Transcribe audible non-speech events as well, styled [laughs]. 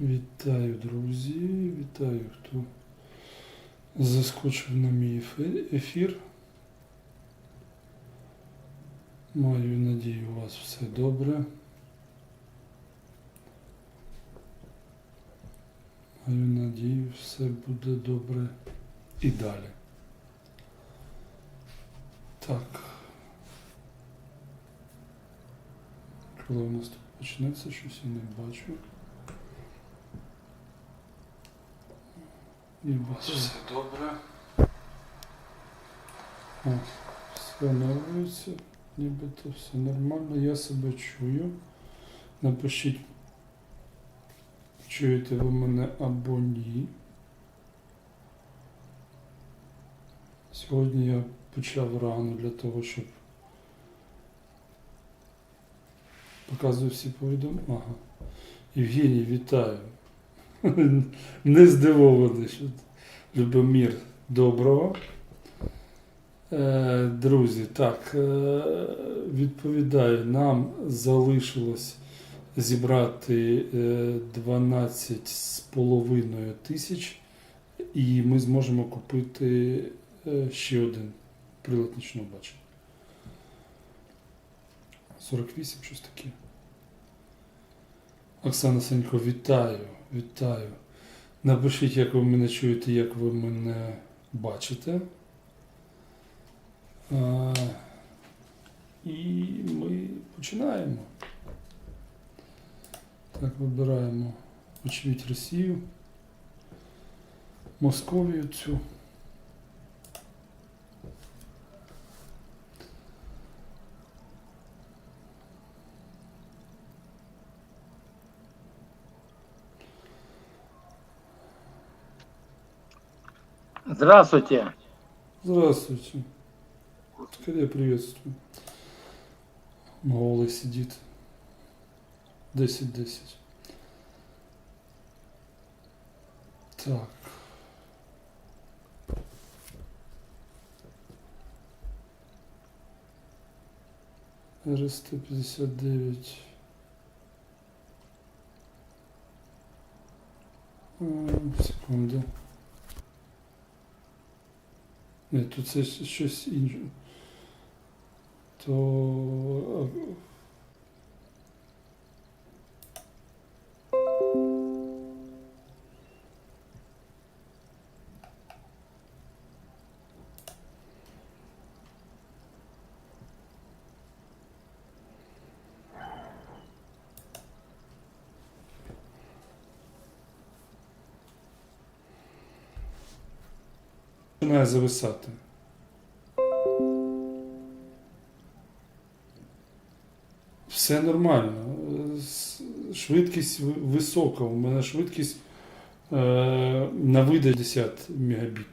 Вітаю, друзі! Вітаю, хто заскочив на мій ефір. Маю надію, у вас все добре. Маю надію, все буде добре і далі. Так. Коли у нас тут почнеться, щось я не бачу. Все добре. О, все оновлюється. Нібито все нормально. Я себе чую. Напишіть, чуєте ви мене або ні. Сьогодні я почав рано для того, щоб показую всі повідомлення. Ага. Євгеній, вітаю. [laughs] Не здивований, що Любомір доброго. Е, Друзі, так, е, відповідаю, нам залишилось зібрати е, 12 з половиною тисяч, і ми зможемо купити е, ще один прилад нічного бачення. 48, щось таке. Оксана Санько, вітаю, вітаю. Напишіть, як ви мене чуєте, як ви мене бачите. А, і ми починаємо. Так, вибираємо очевидь Росію, Московію цю. Здравствуйте. Здравствуйте. Скорее приветствую. Голый сидит. 10-10. Так. РСТ-59. М, Секунду. Тут це щось інше. То. Починає зависати. Все нормально. Швидкість висока. У мене швидкість е, на вида 10 мегабіт.